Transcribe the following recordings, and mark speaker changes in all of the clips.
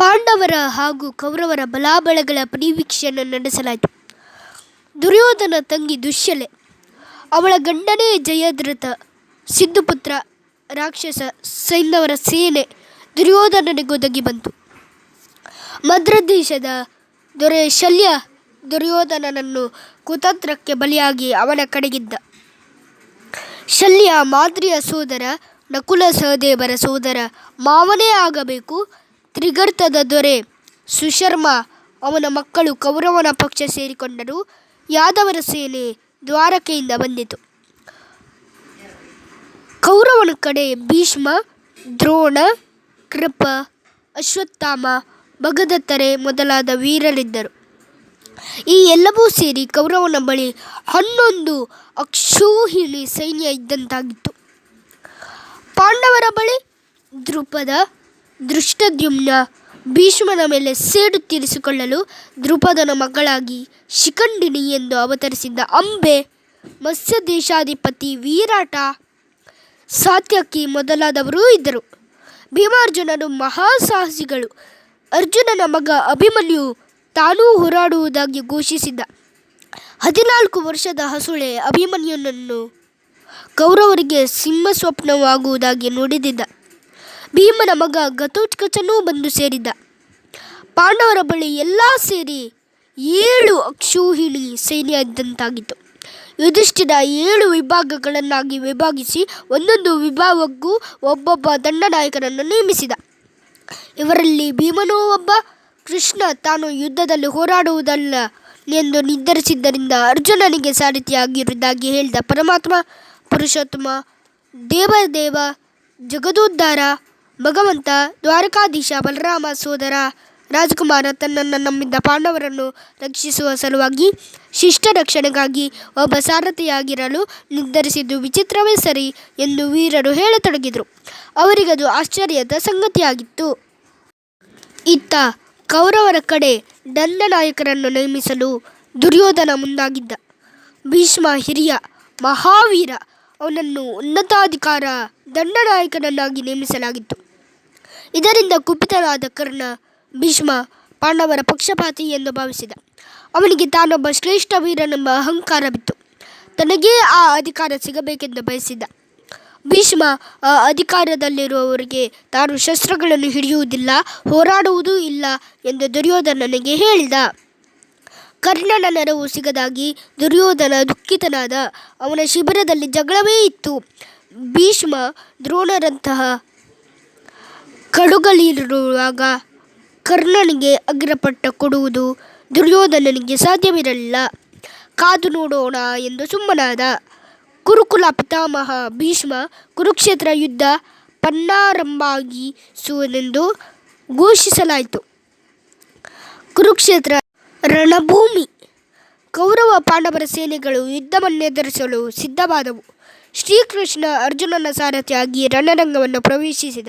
Speaker 1: ಪಾಂಡವರ ಹಾಗೂ ಕೌರವರ ಬಲಾಬಲಗಳ ಪರಿವೀಕ್ಷಣೆ ನಡೆಸಲಾಯಿತು. ದುರ್ಯೋಧನ ತಂಗಿ ದುಶ್ಯಲೆ, ಅವಳ ಗಂಡನೇ ಜಯದ್ರಥ ಸಿದ್ದುಪುತ್ರ ರಾಕ್ಷಸ ಸೈಂಧವರ ಸೇನೆ ದುರ್ಯೋಧನನಿಗೊದಗಿ ಬಂತು. ಮದ್ರದೇಶದ ದೊರೆ ಶಲ್ಯ ದುರ್ಯೋಧನನನ್ನು ಕುತಂತ್ರಕ್ಕೆ ಬಲಿಯಾಗಿ ಅವನ ಕಡೆಗಿದ್ದ. ಶಲ್ಯ ಮಾದ್ರಿಯ ಸೋದರ ನಕುಲ ಸಹದೇವರ ಸೋದರ ಮಾವನೇ ಆಗಬೇಕು ತ್ರಿಗರ್ತದ ದೊರೆ ಸುಶರ್ಮ ಅವನ ಮಕ್ಕಳು ಕೌರವನ ಪಕ್ಷ ಸೇರಿಕೊಂಡರು. ಯಾದವರ ಸೇನೆ ದ್ವಾರಕೆಯಿಂದ ಬಂದಿತು. ಕೌರವನ ಕಡೆ ಭೀಷ್ಮ, ದ್ರೋಣ, ಕೃಪ, ಅಶ್ವತ್ಥಾಮ, ಭಗದತ್ತರೆ ಮೊದಲಾದ ವೀರರಿದ್ದರು. ಈ ಎಲ್ಲವೂ ಸೇರಿ ಕೌರವನ ಬಳಿ ಹನ್ನೊಂದು ಅಕ್ಷೋಹಿಣಿ ಸೈನ್ಯ ಇದ್ದಂತಾಗಿತ್ತು. ಪಾಂಡವರ ಬಳಿ ದೃಪದ ದೃಷ್ಟದ್ಯುಮ್ನ ಭೀಷ್ಮನ ಮೇಲೆ ಸೇಡು ತೀರಿಸಿಕೊಳ್ಳಲು ದ್ರುಪದನ ಮಗಳಾಗಿ ಶಿಖಂಡಿನಿ ಎಂದು ಅವತರಿಸಿದ್ದ ಅಂಬೆ ಮತ್ಸ್ಯ ದೇಶಾಧಿಪತಿ ವೀರಾಟ ಸಾತ್ಯಕಿ ಮೊದಲಾದವರೂ ಇದ್ದರು. ಭೀಮಾರ್ಜುನನು ಮಹಾಸಾಹಸಿಗಳು. ಅರ್ಜುನನ ಮಗ ಅಭಿಮನ್ಯು ತಾನೂ ಹೋರಾಡುವುದಾಗಿ ಘೋಷಿಸಿದ್ದ ಹದಿನಾಲ್ಕು ವರ್ಷದ ಹಸುಳೆ ಅಭಿಮನ್ಯುನನ್ನು ಕೌರವರಿಗೆ ಸಿಂಹ ಸ್ವಪ್ನವಾಗುವುದಾಗಿ ನುಡಿದಿದ್ದ. ಭೀಮನ ಮಗ ಘತೋತ್ಕಚನೂ ಬಂದು ಸೇರಿದ. ಪಾಂಡವರ ಬಳಿ ಎಲ್ಲ ಸೇರಿ ಏಳು ಅಕ್ಷೋಹಿಣಿ ಸೇನೆ ಇದ್ದಂತಾಗಿತ್ತು ಯುಧಿಷ್ಠಿರ ಏಳು ವಿಭಾಗಗಳನ್ನಾಗಿ ವಿಭಾಗಿಸಿ ಒಂದೊಂದು ವಿಭಾಗಕ್ಕೂ ಒಬ್ಬೊಬ್ಬ ದಂಡನಾಯಕನನ್ನು ನೇಮಿಸಿದ. ಇವರಲ್ಲಿ ಭೀಮನೂ ಒಬ್ಬ, ಕೃಷ್ಣ ತಾನು ಯುದ್ಧದಲ್ಲಿ ಹೋರಾಡುವುದಲ್ಲ ಎಂದು ನಿರ್ಧರಿಸಿದ್ದರಿಂದ ಅರ್ಜುನನಿಗೆ ಸಾರಥಿಯಾಗಿರುವುದಾಗಿ ಹೇಳಿದ ಪರಮಾತ್ಮ, ಪುರುಷೋತ್ತಮ, ದೇವದೇವ ಜಗದೋದ್ಧಾರ ಭಗವಂತ, ದ್ವಾರಕಾಧೀಶ ಬಲರಾಮ ಸೋದರ ರಾಜಕುಮಾರ ತನ್ನನ್ನು ನಮ್ಮಿದ್ದ ಪಾಂಡವರನ್ನು ರಕ್ಷಿಸುವ ಸಲುವಾಗಿ ಶಿಷ್ಟ ರಕ್ಷಣೆಗಾಗಿ ಒಬ್ಬ ಸಾರಥಿಯಾಗಿರಲು ನಿರ್ಧರಿಸಿದ್ದು ವಿಚಿತ್ರವೇ ಸರಿ ಎಂದು ವೀರರು ಹೇಳತೊಡಗಿದರು. ಅವರಿಗದು ಆಶ್ಚರ್ಯದ ಸಂಗತಿಯಾಗಿತ್ತು. ಇತ್ತ ಕೌರವರ ಕಡೆ ದಂಡನಾಯಕರನ್ನು ನೇಮಿಸಲು ದುರ್ಯೋಧನ ಮುಂದಾಗಿದ್ದ. ಭೀಷ್ಮ ಹಿರಿಯ ಮಹಾವೀರ ಅವನನ್ನು ಉನ್ನತಾಧಿಕಾರ ದಂಡನಾಯಕನನ್ನಾಗಿ ನೇಮಿಸಲಾಗಿತ್ತು. ಇದರಿಂದ ಕುಪಿತನಾದ ಕರ್ಣ ಭೀಷ್ಮ ಪಾಂಡವರ ಪಕ್ಷಪಾತಿ ಎಂದು ಭಾವಿಸಿದ. ಅವನಿಗೆ ತಾನೊಬ್ಬ ಶ್ರೇಷ್ಠ ವೀರನೆಂಬ ಅಹಂಕಾರವಿತ್ತು ತನಗೇ ಆ ಅಧಿಕಾರ ಸಿಗಬೇಕೆಂದು ಬಯಸಿದ. ಭೀಷ್ಮ ಆ ಅಧಿಕಾರದಲ್ಲಿರುವವರಿಗೆ ತಾನು ಶಸ್ತ್ರಗಳನ್ನು ಹಿಡಿಯುವುದಿಲ್ಲ, ಹೋರಾಡುವುದೂ ಇಲ್ಲ ಎಂದು ದುರ್ಯೋಧನನಿಗೆ ಹೇಳಿದ. ಕರ್ಣನ ನೆರವು ಸಿಗದಾಗಿ ದುರ್ಯೋಧನ ದುಃಖಿತನಾದ. ಅವನ ಶಿಬಿರದಲ್ಲಿ ಜಗಳವೇ ಇತ್ತು. ಭೀಷ್ಮ ದ್ರೋಣರಂತಹ ಕಡುಗಳಿರುವಾಗ ಕರ್ಣನಿಗೆ ಅಗ್ರಪಟ್ಟ ಕೊಡುವುದು ದುರ್ಯೋಧನನಿಗೆ ಸಾಧ್ಯವಿರಲಿಲ್ಲ. ಕಾದು ನೋಡೋಣ ಎಂದು ಸುಮ್ಮನಾದ ಕುರುಕುಲ ಪಿತಾಮಹ ಭೀಷ್ಮ ಕುರುಕ್ಷೇತ್ರ ಯುದ್ಧ ಪನ್ನಾರಂಭಾಗಿಸುವುದೆಂದು ಘೋಷಿಸಲಾಯಿತು. ಕುರುಕ್ಷೇತ್ರ ರಣಭೂಮಿ, ಕೌರವ ಪಾಂಡವರ ಸೇನೆಗಳು ಯುದ್ಧವನ್ನೆದುರಿಸಲು ಸಿದ್ಧವಾದವು. ಶ್ರೀಕೃಷ್ಣ ಅರ್ಜುನನ ಸಾರಥಿಯಾಗಿ ರಣರಂಗವನ್ನು ಪ್ರವೇಶಿಸಿದ.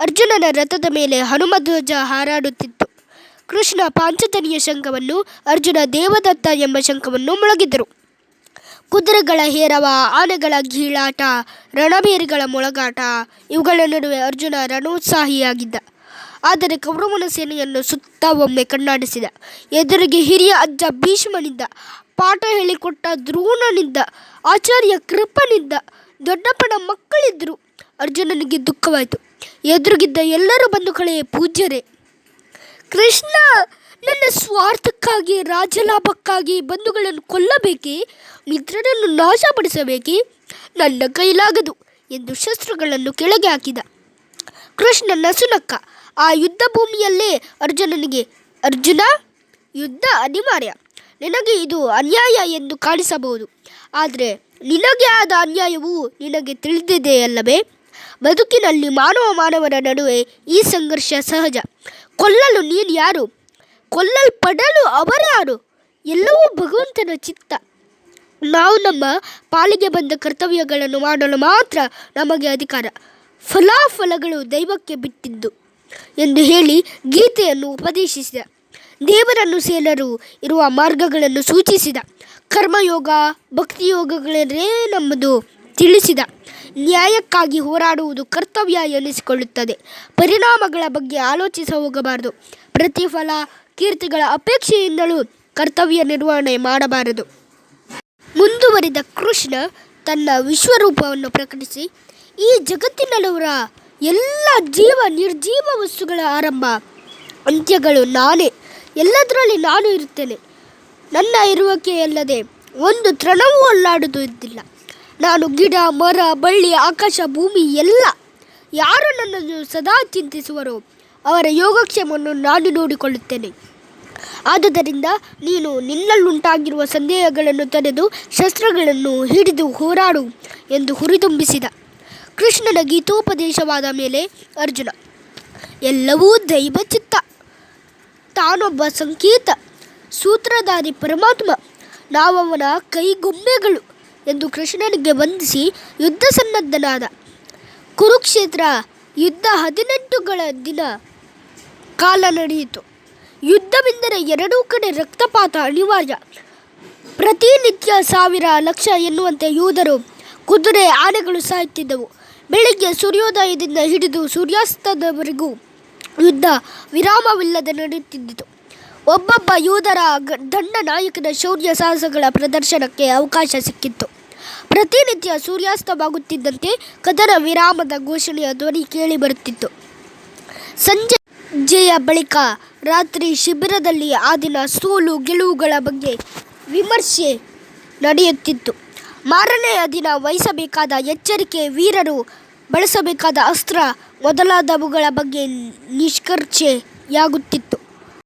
Speaker 1: ಅರ್ಜುನನ ರಥದ ಮೇಲೆ ಹನುಮಧ್ವಜ ಹಾರಾಡುತ್ತಿತ್ತು. ಕೃಷ್ಣ ಪಾಂಚತನಿಯ ಶಂಖವನ್ನು ಅರ್ಜುನ ದೇವದತ್ತ ಎಂಬ ಶಂಖವನ್ನು ಮೊಳಗಿದ್ದರು ಕುದುರೆಗಳ ಹೇರವ, ಆನೆಗಳ ಗೀಳಾಟ, ರಣಬೇರಿಗಳ ಮೊಳಗಾಟ, ಇವುಗಳ ನಡುವೆ ಅರ್ಜುನ ರಣೋತ್ಸಾಹಿಯಾಗಿದ್ದ. ಆದರೆ ಕೌರವನ ಸೇನೆಯನ್ನು ಸುತ್ತ ಒಮ್ಮೆ ಕಣ್ಣಾಡಿಸಿದ. ಎದುರಿಗೆ ಹಿರಿಯ ಅಜ್ಜ ಭೀಷ್ಮನಿದ್ದ. ಪಾಠ ಹೇಳಿಕೊಟ್ಟ ದ್ರೋಣನಿದ್ದ. ಆಚಾರ್ಯ ಕೃಪನಿದ್ದ. ದೊಡ್ಡಪ್ಪನ ಮಕ್ಕಳಿದ್ದರು. ಅರ್ಜುನನಿಗೆ ದುಃಖವಾಯಿತು. ಎದುರಿಗಿದ್ದ ಎಲ್ಲರೂ ಬಂಧುಗಳೇ ಪೂಜ್ಯರೇ. ಕೃಷ್ಣ, ನನ್ನ ಸ್ವಾರ್ಥಕ್ಕಾಗಿ, ರಾಜಲಾಭಕ್ಕಾಗಿ ಬಂಧುಗಳನ್ನು ಕೊಲ್ಲಬೇಕೇ? ಮಿತ್ರರನ್ನು ನಾಶಪಡಿಸಬೇಕೇ? ನನ್ನ ಕೈಲಾಗದು ಎಂದು ಶಸ್ತ್ರಗಳನ್ನು ಕೆಳಗೆ ಹಾಕಿದ. ಕೃಷ್ಣ ನಸುನಕ್ಕ, ಆ ಯುದ್ಧ ಭೂಮಿಯಲ್ಲೇ ಅರ್ಜುನನಿಗೆ, ಅರ್ಜುನ, ಯುದ್ಧ ಅನಿವಾರ್ಯ. ನಿನಗೆ ಇದು ಅನ್ಯಾಯ ಎಂದು ಕಾಣಿಸಬಹುದು. ಆದರೆ ನಿನಗೆ ಆದ ಅನ್ಯಾಯವು ನಿನಗೆ ತಿಳಿದಿದೆಯಲ್ಲವೇ? ಬದುಕಿನಲ್ಲಿ ಮಾನವ ಮಾನವರ ನಡುವೆ ಈ ಸಂಘರ್ಷ ಸಹಜ. ಕೊಲ್ಲಲು ನೀನು ಯಾರು? ಕೊಲ್ಲಲ್ಪಡಲು ಅವರ್ಯಾರು ಎಲ್ಲವೂ ಭಗವಂತನ ಚಿತ್ತ. ನಾವು ನಮ್ಮ ಪಾಲಿಗೆ ಬಂದ ಕರ್ತವ್ಯಗಳನ್ನು ಮಾಡಲು ಮಾತ್ರ ನಮಗೆ ಅಧಿಕಾರ. ಫಲಾಫಲಗಳು ದೈವಕ್ಕೆ ಬಿಟ್ಟಿದ್ದು ಎಂದು ಹೇಳಿ ಗೀತೆಯನ್ನು ಉಪದೇಶಿಸಿದ. ದೇವರನ್ನು ಸೇರಲು ಇರುವ ಮಾರ್ಗಗಳನ್ನು ಸೂಚಿಸಿದ. ಕರ್ಮಯೋಗ ಭಕ್ತಿಯೋಗಗಳೇ ನಮ್ಮದು. ತಿಳಿಸಿದ. ನ್ಯಾಯಕ್ಕಾಗಿ ಹೋರಾಡುವುದು ಕರ್ತವ್ಯ ಎನಿಸಿಕೊಳ್ಳುತ್ತದೆ. ಪರಿಣಾಮಗಳ ಬಗ್ಗೆ ಆಲೋಚಿಸ ಹೋಗಬಾರದು. ಪ್ರತಿಫಲ, ಕೀರ್ತಿಗಳ ಅಪೇಕ್ಷೆಯಿಂದಲೂ ಕರ್ತವ್ಯ ನಿರ್ವಹಣೆ ಮಾಡಬಾರದು. ಮುಂದುವರಿದ ಕೃಷ್ಣ ತನ್ನ ವಿಶ್ವರೂಪವನ್ನು ಪ್ರಕಟಿಸಿ, ಈ ಜಗತ್ತಿನಲ್ಲಿರುವ ಎಲ್ಲ ಜೀವ ನಿರ್ಜೀವ ವಸ್ತುಗಳ ಆರಂಭ, ಅಂತ್ಯಗಳು ನಾನೇ. ಎಲ್ಲದರಲ್ಲಿ ನಾನು ಇರುತ್ತೇನೆ. ನನ್ನ ಇರುವಿಕೆಯಲ್ಲದೆ ಒಂದು ತೃಣವೂ ಅಲ್ಲಾಡುವುದಿಲ್ಲ. ನಾನು ಗಿಡ, ಮರ, ಬಳ್ಳಿ, ಆಕಾಶ, ಭೂಮಿ ಎಲ್ಲ ಯಾರು ನನ್ನನ್ನು ಸದಾ ಚಿಂತಿಸುವರೋ? ಅವರ ಯೋಗಕ್ಷೇಮವನ್ನು ನಾನು ನೋಡಿಕೊಳ್ಳುತ್ತೇನೆ. ಆದುದರಿಂದ ನೀನು ನಿನ್ನಲ್ಲುಂಟಾಗಿರುವ ಸಂದೇಹಗಳನ್ನು ತೊರೆದು ಶಸ್ತ್ರಗಳನ್ನು ಹಿಡಿದು ಹೋರಾಡು ಎಂದು ಹುರಿದುಂಬಿಸಿದ. ಕೃಷ್ಣನ ಗೀತೋಪದೇಶವಾದ ಮೇಲೆ ಅರ್ಜುನ, ಎಲ್ಲವೂ ದೈವ ಚಿತ್ತ ತಾನೊಬ್ಬ ಸಂಕೇತ, ಸೂತ್ರಧಾರಿ ಪರಮಾತ್ಮ, ನಾವವನ ಕೈಗೊಂಬೆಗಳು. ಎಂದು ಕೃಷ್ಣನಿಗೆ ಬಂಧಿಸಿ ಯುದ್ಧ ಸನ್ನದ್ಧನಾದ. ಕುರುಕ್ಷೇತ್ರ ಯುದ್ಧ ಹದಿನೆಂಟುಗಳ ದಿನ ಕಾಲ ನಡೆಯಿತು. ಯುದ್ಧವೆಂದರೆ ಎರಡೂ ಕಡೆ ರಕ್ತಪಾತ ಅನಿವಾರ್ಯ. ಪ್ರತಿನಿತ್ಯ ಸಾವಿರ ಲಕ್ಷ ಎನ್ನುವಂತೆ ಯೋಧರು ಕುದುರೆ ಆನೆಗಳು ಸಾಯುತ್ತಿದ್ದವು. ಬೆಳಿಗ್ಗೆ ಸೂರ್ಯೋದಯದಿಂದ ಹಿಡಿದು ಸೂರ್ಯಾಸ್ತದವರೆಗೂ ಯುದ್ಧ ವಿರಾಮವಿಲ್ಲದೆ ನಡೆಯುತ್ತಿದ್ದಿತು. ಒಬ್ಬೊಬ್ಬ ಯೋಧರ ದಂಡ ನಾಯಕನ ಶೌರ್ಯ ಸಾಹಸಗಳ ಪ್ರದರ್ಶನಕ್ಕೆ ಅವಕಾಶ ಸಿಕ್ಕಿತ್ತು. ಪ್ರತಿನಿತ್ಯ ಸೂರ್ಯಾಸ್ತವಾಗುತ್ತಿದ್ದಂತೆ ಕದನ ವಿರಾಮದ ಘೋಷಣೆಯ ಧ್ವನಿ ಕೇಳಿ ಬರುತ್ತಿತ್ತು. ಸಂಜೆಯ ಬಳಿಕ ರಾತ್ರಿ ಶಿಬಿರದಲ್ಲಿ ಆ ದಿನ ಸೋಲು ಗೆಲುವುಗಳ ಬಗ್ಗೆ ವಿಮರ್ಶೆ ನಡೆಯುತ್ತಿತ್ತು. ಮಾರನೆಯ ದಿನ ವಹಿಸಬೇಕಾದ ಎಚ್ಚರಿಕೆ ವೀರರು ಬಳಸಬೇಕಾದ ಅಸ್ತ್ರ ಮೊದಲಾದವುಗಳ ಬಗ್ಗೆ ನಿಷ್ಕರ್ಷೆಯಾಗುತ್ತಿತ್ತು.